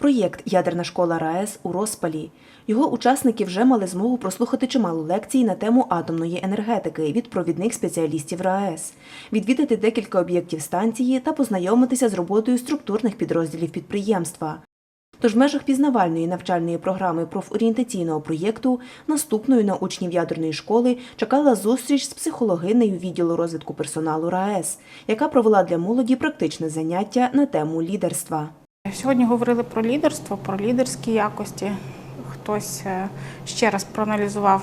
Проєкт Ядерна школа РаЕС у розпалі. Його учасники вже мали змогу прослухати чимало лекцій на тему атомної енергетики від провідних спеціалістів РаЕС, відвідати декілька об'єктів станції та познайомитися з роботою структурних підрозділів підприємства. Тож в межах пізнавальної навчальної програми профорієнтаційного проєкту наступною на учнів ядерної школи чекала зустріч з психологинею відділу розвитку персоналу РаЕС, яка провела для молоді практичне заняття на тему лідерства. Сьогодні говорили про лідерство, про лідерські якості. Хтось е, ще раз проаналізував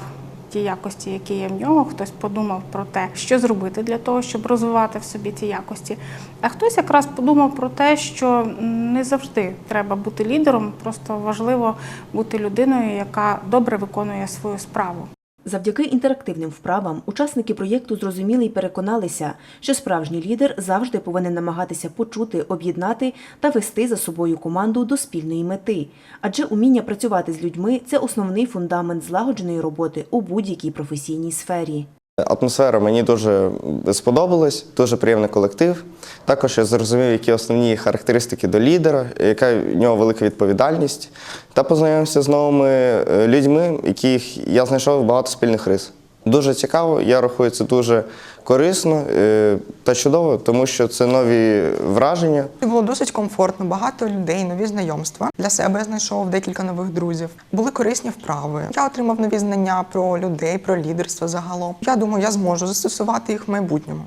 ті якості, які є в нього, хтось подумав про те, що зробити для того, щоб розвивати в собі ці якості. А хтось якраз подумав про те, що не завжди треба бути лідером, просто важливо бути людиною, яка добре виконує свою справу. Завдяки інтерактивним вправам учасники проєкту зрозуміли і переконалися, що справжній лідер завжди повинен намагатися почути, об'єднати та вести за собою команду до спільної мети. Адже уміння працювати з людьми це основний фундамент злагодженої роботи у будь-якій професійній сфері. Атмосфера мені дуже сподобалась, дуже приємний колектив. Також я зрозумів, які основні характеристики до лідера, яка в нього велика відповідальність, та познайомився з новими е, людьми, яких я знайшов багато спільних рис. Дуже цікаво, я рахую це дуже корисно е, та чудово, тому що це нові враження. Було досить комфортно, багато людей, нові знайомства. Для себе я знайшов декілька нових друзів. Були корисні вправи. Я отримав нові знання про людей, про лідерство загалом. Я думаю, я зможу застосувати їх в майбутньому.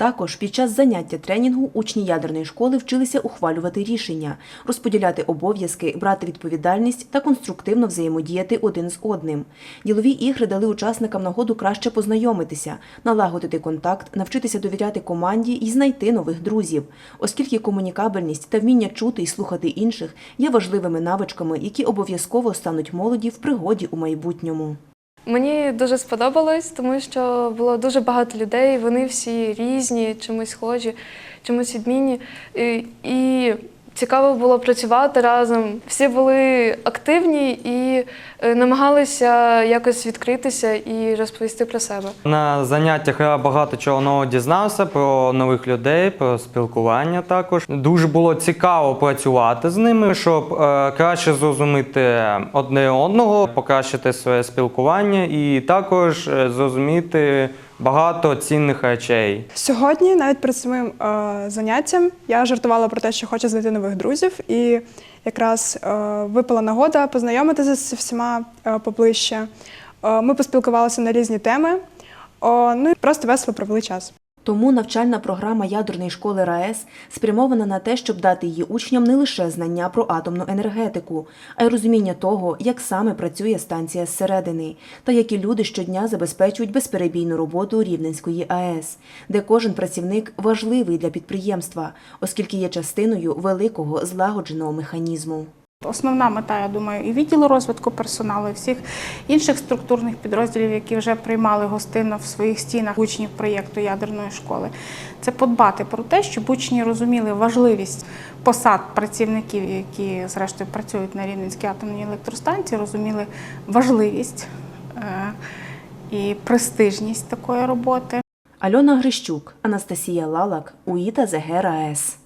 Також під час заняття тренінгу учні ядерної школи вчилися ухвалювати рішення, розподіляти обов'язки, брати відповідальність та конструктивно взаємодіяти один з одним. Ділові ігри дали учасникам нагоду краще познайомитися, налагодити контакт, навчитися довіряти команді і знайти нових друзів, оскільки комунікабельність та вміння чути і слухати інших є важливими навичками, які обов'язково стануть молоді в пригоді у майбутньому. Мені дуже сподобалось, тому що було дуже багато людей. Вони всі різні, чимось схожі, чимось відмінні. Цікаво було працювати разом. Всі були активні і е, намагалися якось відкритися і розповісти про себе. На заняттях я багато чого нового дізнався про нових людей, про спілкування також. Дуже було цікаво працювати з ними, щоб е, краще зрозуміти одне одного, покращити своє спілкування і також е, зрозуміти багато цінних речей. Сьогодні, навіть перед самим е, заняттям, я жартувала про те, що хочу знайти нових друзів, і якраз е, випала нагода познайомитися з всіма е, поближче. Е, ми поспілкувалися на різні теми, о, ну і просто весело провели час. Тому навчальна програма ядерної школи РаЕС спрямована на те, щоб дати її учням не лише знання про атомну енергетику, а й розуміння того, як саме працює станція зсередини, та які люди щодня забезпечують безперебійну роботу Рівненської АЕС, де кожен працівник важливий для підприємства, оскільки є частиною великого злагодженого механізму. Основна мета, я думаю, і відділу розвитку персоналу, і всіх інших структурних підрозділів, які вже приймали гостинно в своїх стінах учнів проєкту ядерної школи, це подбати про те, щоб учні розуміли важливість посад працівників, які зрештою працюють на Рівненській атомній електростанції, розуміли важливість е, і престижність такої роботи. Альона Грищук, Анастасія Лалак, УІТА РаЕС.